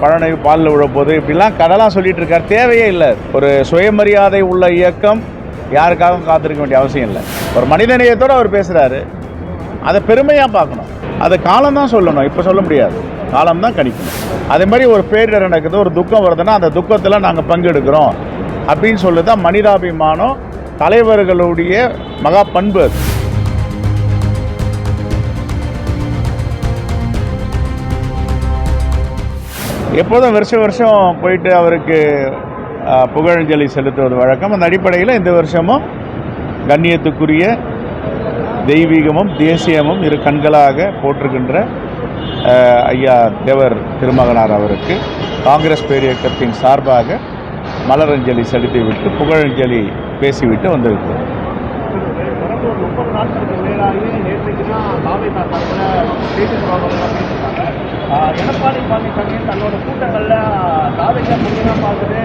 பழனை பாலில் விழப்போது இப்படிலாம் கதைலாம் சொல்லிட்டு இருக்கார். தேவையே இல்லை. ஒரு சுயமரியாதை உள்ள இயக்கம் யாருக்காகவும் காத்திருக்க வேண்டிய அவசியம் இல்லை. ஒரு மனிதநேயத்தோடு அவர் பேசுகிறாரு அதை பெருமையாக பார்க்கணும். அதை காலம் தான் சொல்லணும். இப்போ சொல்ல முடியாது. காலம் தான் கணிக்கணும். அதே மாதிரி ஒரு பேரிடர் நடக்குது ஒரு துக்கம் வருதுன்னா அந்த துக்கத்தில் நாங்கள் பங்கெடுக்கிறோம். அப்படின்னு சொல்லி தான் மனிதாபிமானம். தலைவர்களுடைய மகா பண்பு எப்போதும் வருஷம் வருஷம் போயிட்டு அவருக்கு புகழஞ்சலி செலுத்துவது வழக்கம். அந்த அடிப்படையில் இந்த வருஷமும் கண்ணியத்துக்குரிய தெய்வீகமும் தேசியமும் இரு கண்களாக போற்றுகின்ற ஐயா தேவர் திருமகனார் அவருக்கு காங்கிரஸ் பேரியக்கத்தின் சார்பாக மலரஞ்சலி செலுத்திவிட்டு புகழஞ்சலி பேசிவிட்டு வந்திருக்கிறோம். கடந்த ஒரு முப்பது நேற்றைக்கு தான் தாவை தரப்புல பேசிக்கிறவங்க பேசியிருக்காங்க எடப்பாடி பழனிசாமி தன்னோட கூட்டங்களில் தாவைக்கா முக்கியமாக பார்த்துட்டு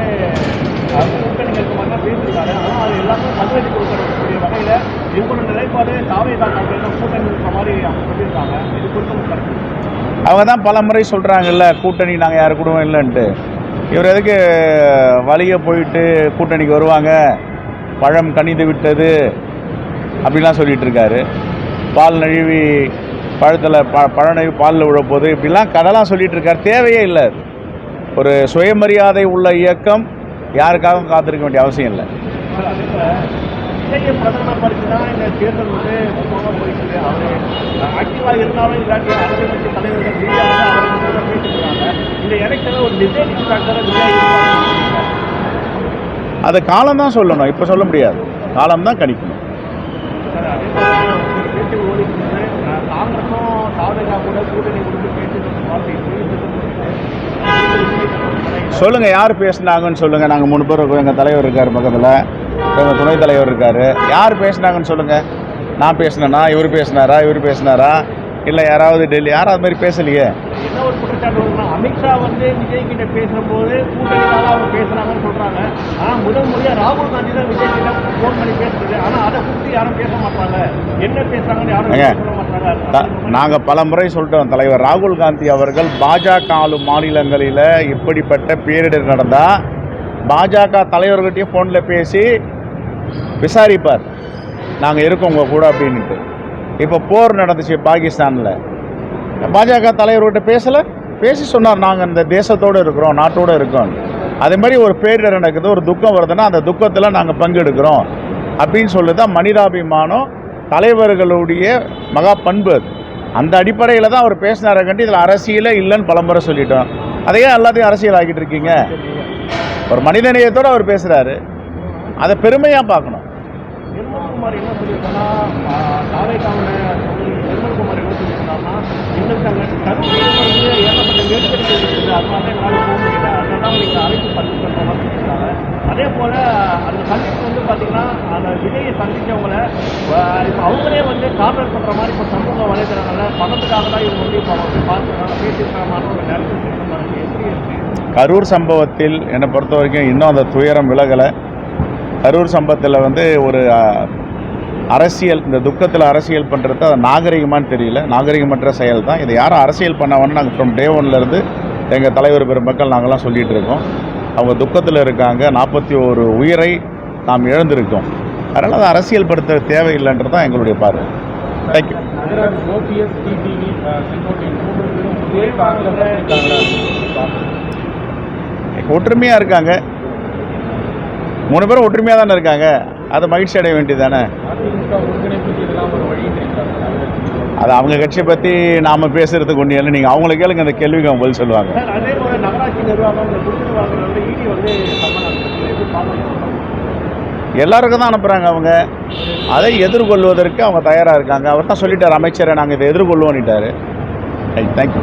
அது கூட்டணிகளுக்கு மட்டும் பேசியிருக்காரு. ஆனால் அது எல்லாமே மதுரை கொடுக்கக்கூடிய வகையில் இவங்களோட நிலைப்பாடு தாவை தான் கூட்டணி இருக்கிற மாதிரி அவங்க சொல்லியிருக்காங்க. இது குறித்து கருத்து? அவங்க தான் பல முறை சொல்கிறாங்கல்ல கூட்டணி நாங்கள் யார் கூடவும் இல்லைன்ட்டு. இவர் எதுக்கு வழியை போயிட்டு கூட்டணிக்கு வருவாங்க? பழம் கனிந்து விட்டது. அப்படிலாம் சொல்லிட்டு இருக்காரு பால் நழுவி பழத்தில் ப பழம் நழுவி பாலில் விழப்போகுது இப்படிலாம் கதைலாம் சொல்லிட்டு இருக்காரு தேவையே இல்லை அது. ஒரு சுயமரியாதை உள்ள இயக்கம் யாருக்காகவும் காத்திருக்க வேண்டிய அவசியம் இல்லை. அதை காலம் தான் சொல்லணும். இப்போ சொல்ல முடியாது. காலம் தான் கணிக்கணும். காங்கிரஸும் தாவடகா கூட கூட்டணி கொடுத்து பேசிட்டு பார்த்து சொல்லுங்க யார் பேசுனாங்கன்னு சொல்லுங்க. நாங்க மூணு பேர் இருக்கோம். எங்க தலைவர் இருக்காரு பக்கத்துல. எங்க துணைத் தலைவர் இருக்காரு. யார் பேசுனாங்கன்னு சொல்லுங்க. நான் பேசினேனா? இவர் பேசினாரா? இவர் பேசினாரா? இல்லை யாராவது டெல்லி யாரும் அது மாதிரி பேசலையே? அமித்ஷா வந்து விஜய் கிட்ட பேசும்போது கூட்டணியால அவங்க பேசுறாங்கன்னு சொல்றாங்க. ஆனா முதல் முறையா ராகுல் காந்தி தான் விஜய் கிட்ட ஃபோன் பண்ணி பேசுறது. ஆனா அதை குறித்து யாரும் பேச மாட்டாங்க. என்ன பேசுறாங்கன்னு யாரும் சொல்ல மாட்டாங்க. த- நாங்க பல முறை சொல்லிட்டோம் தலைவர் ராகுல் காந்தி அவர்கள் பாஜக ஆளும் மாநிலங்களில் இப்படிப்பட்ட பேரிடர் நடந்தா பாஜக தலைவர்கிட்டயும் ஃபோனில் பேசி விசாரிப்பார். நாங்கள் இருக்கோம் உங்க கூட அப்படின்ட்டு இப்போ போர் நடந்துச்சு பாகிஸ்தானில். பாஜக தலைவர்கிட்ட பேசலை? பேசி சொன்னார் நாங்கள் இந்த தேசத்தோடு இருக்கிறோம் நாட்டோடு இருக்கோம். அதே மாதிரி ஒரு பேரிடர் நடக்குது ஒரு துக்கம் வருதுன்னா அந்த துக்கத்தில் நாங்கள் பங்கெடுக்கிறோம். அப்படின்னு சொல்லி தான் மனிதாபிமானம் தலைவர்களுடைய மகா பண்பு அந்த அடிப்படையில் தான் அவர் பேசினாரை கண்டு இதில் அரசியலே இல்லைன்னு பலமுறை சொல்லிட்டோம். அதையே எல்லாத்தையும் அரசியல் ஆக்கிட்டு இருக்கீங்க? ஒரு மனிதநேயத்தோடு அவர் பேசுகிறாரு அதை பெருமையாக பார்க்கணும். நிர்மல்குமார் என்ன சொல்லியிருக்காங்கன்னா தாவேக்காவோட நிர்மல்குமார் என்ன சொல்லியிருக்காங்கன்னா எங்களுக்கு அங்கே வந்து ஏகப்பட்ட நெருக்கடி இருக்குது அதனால எங்களால் போக முடியல அதனால நீங்கள் அழைப்பு பதிவு பண்ணுற மாதிரி சொல்லியிருக்காங்க. அதே போல் அந்த சந்திப்பு வந்து பார்த்தீங்கன்னா அந்த விலையை சந்தித்தவங்கள இப்போ அவங்களே வந்து கார்னர் பண்ணுற மாதிரி இப்போ சமூக வலைதளங்களில் பணத்துக்காக தான் இவங்க வந்து இப்போ அவங்க பார்த்துருக்காங்க. பேசியிருக்காங்க. ஒரு நேரத்தில் எப்படி இருக்குது கரூர் சம்பவத்தில் என்னை பொறுத்த வரைக்கும் இன்னும் அந்த துயரம் விலகலை. கரூர் சம்பவத்தில் வந்து ஒரு அரசியல் இந்த துக்கத்தில் அரசியல் பண்ணுறது அது நாகரிகமான்னு தெரியல. நாகரிகமற்ற செயல் தான் இதை யாரும் அரசியல் பண்ணவன்னு நாங்கள் ஃப்ரம் டே ஒன்லேருந்து எங்கள் தலைவர் பெருமக்கள் நாங்கள்லாம் சொல்லிகிட்டு இருக்கோம். அவங்க துக்கத்தில் இருக்காங்க. நாற்பத்தி ஒரு உயிரை நாம் இழந்திருக்கோம். அதனால் அதை அரசியல் படுத்த தேவையில்லைன்றது தான் எங்களுடைய பார்வை. தேங்க்யூ ஓபிஎஸ் டிடிவி செங்கோட்டையன் மூன்று பேரும் ஒரே காரில் இருக்காங்களா ஒற்றுமையாக இருக்காங்க மூணு பேரும் ஒற்றுமையாக தானே இருக்காங்க. அதை மகிழ்ச்சி அடைய வேண்டியது தானே அது அவங்க கட்சியை பற்றி நாம் பேசுகிறதுக்கு ஒன்றும் இல்லை நீங்கள் அவங்கள கேளுங்க அந்த கேள்விக்கு அவங்க பதில் சொல்லுவாங்க. எல்லாருக்கும் தான் அனுப்புகிறாங்க அவங்க. அதை எதிர்கொள்வதற்கு அவங்க தயாராக இருக்காங்க. அவர் தான் சொல்லிட்டார் அமைச்சரை நாங்கள் இதை எதிர்கொள்வோன்னுட்டார் தேங்க்யூ